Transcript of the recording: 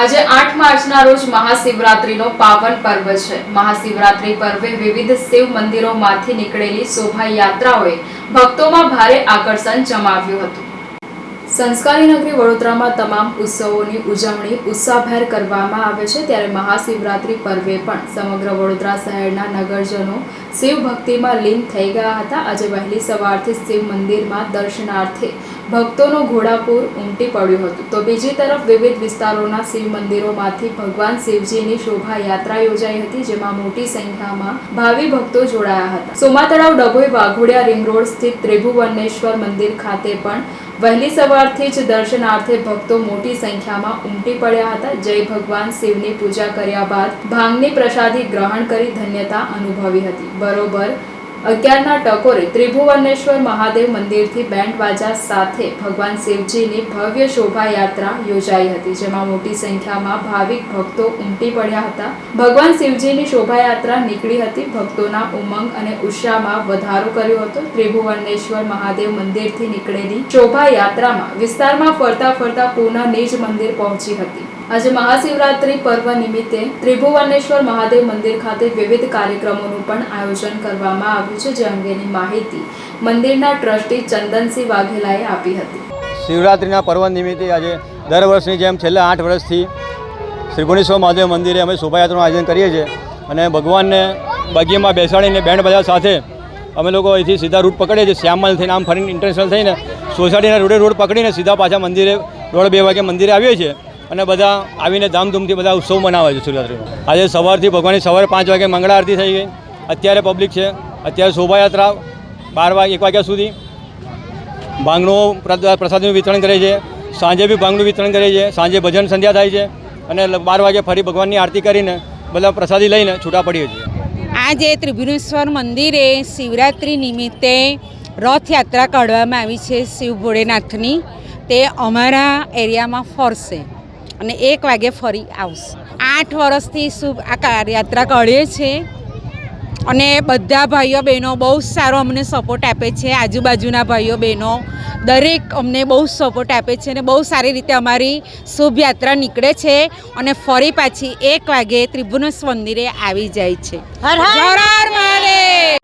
આજે આઠ માર્ચના રોજ મહાશિવરાત્રીનો પાવન પર્વ છે. મહાશિવરાત્રી પર્વે વિવિધ શિવ મંદિરોમાંથી નીકળેલી શોભાયાત્રાઓએ ભક્તોમાં ભારે આકર્ષણ જમાવ્યું હતું. સંસ્કારી નગરી વડોદરામાં તમામ ઉત્સવોની ઉજવણી ઉત્સાહભેર કરવામાં આવે છે ત્યારે મહાશિવરાત્રી પર્વે પણ સમગ્ર વડોદરા શહેરના નગરજનો શિવ ભક્તિમાં લીન થઈ ગયા હતા. આજે વહેલી સવારથી શિવ મંદિરમાં દર્શનાર્થે ભક્તોનો ઘોડાપૂર ઉમટી પડ્યું હતું. તો બીજી તરફ વિવિધ વિસ્તારોના શિવ મંદિરોમાંથી ભગવાન શિવજીની શોભાયાત્રા યોજાઈ હતી, જેમાં મોટી સંખ્યામાં ભાવિ ભક્તો જોડાયા હતા. સોમાતળાવ ડભોઈ વાઘોડિયા રિંગ રોડ સ્થિત ત્રિભુવનેશ્વર મંદિર ખાતે પણ વહેલી સવારથી જ દર્શનાર્થે ભક્તો મોટી સંખ્યામાં ઉમટી પડ્યા હતા. જય ભગવાન શિવની પૂજા કર્યા બાદ ભાંગની પ્રસાદી ગ્રહણ કરી ધન્યતા અનુભવી હતી. બરોબર અગિયારના ટકોરે ત્રિભુવનેશ્વર મહાદેવ મંદિરથી બેન્ડ બાજા સાથે ભગવાન શિવજીની ભવ્ય શોભાયાત્રા યોજાઈ હતી, જેમાં મોટી સંખ્યામાં ભાવિક ભક્તો ઉમટી પડ્યા હતા. ભગવાન શિવજીની શોભાયાત્રા નીકળી હતી, ભક્તોના ઉમંગ અને ઉત્સાહમાં વધારો કર્યો હતો. ત્રિભુવનેશ્વર મહાદેવ મંદિરથી નીકળેલી શોભાયાત્રામાં વિસ્તારમાં ફરતા ફરતા પૂના નિજ મંદિર પહોંચી હતી. આજે મહાશિવરાત્રી પર્વ નિમિત્તે ત્રિભુવનેશ્વર મહાદેવ મંદિર ખાતે વિવિધ કાર્યક્રમોનું પણ આયોજન કરવામાં આવ્યું છે જે અંગેની માહિતી મંદિરના ટ્રસ્ટી ચંદનસિંહ વાઘેલાએ આપી હતી. શિવરાત્રિના પર્વ નિમિત્તે આજે દર વર્ષની જેમ છેલ્લા આઠ વર્ષથી શ્રી ભુવનેશ્વર મહાદેવ મંદિરે અમે શોભાયાત્રાનું આયોજન કરીએ છીએ અને ભગવાનને બગીમાં બેસાડીને બેન્ડ બધા સાથે અમે લોકો અહીંથી સીધા રૂટ પકડીએ છીએ. શ્યામલ થઈને, આમ ફરીને ઇન્ટરનેશનલ થઈને, સોસાયટીના રોડે રોડ પકડીને સીધા પાછા મંદિરે દોઢ બે વાગે મંદિરે આવીએ છીએ અને બધા આવીને ધામધૂમથી બધા ઉત્સવ મનાવે છે શિવરાત્રિનો. આજે સવારથી ભગવાનની સવારે પાંચ વાગે મંગળા આરતી થઈ ગઈ. અત્યારે પબ્લિક છે. અત્યારે શોભાયાત્રા બાર વાગે, એક વાગ્યા સુધી. ભાંગનું પ્રસાદનું વિતરણ કરે છે. સાંજે બી ભાંગનું વિતરણ કરે છે. સાંજે ભજન સંધ્યા થાય છે. અને બાર વાગે ફરી ભગવાનની આરતી કરીને બધા પ્રસાદી લઈને છૂટા પડીએ છીએ. આજે ત્રિભુવનેશ્વર મંદિરે શિવરાત્રિ નિમિત્તે રથયાત્રા કાઢવામાં આવી છે શિવ ભોળેનાથની. તે અમારા એરિયામાં ફરશે અને એક વાગે ફરી આવશે. આઠ વર્ષથી શુભ આ યાત્રા કાઢીએ છીએ. અને બધા ભાઈઓ બહેનો બહુ જ સારો અમને સપોર્ટ આપે છે આજુબાજુના ભાઈઓ બહેનો. દરેક અમને બહુ જ સપોર્ટ આપે છે અને બહુ સારી રીતે અમારી શુભયાત્રા નીકળે છે અને ફરી પાછી એક વાગે ત્રિભુવનેશ્વર મંદિરે આવી જાય છે. હર હર મહાદેવ!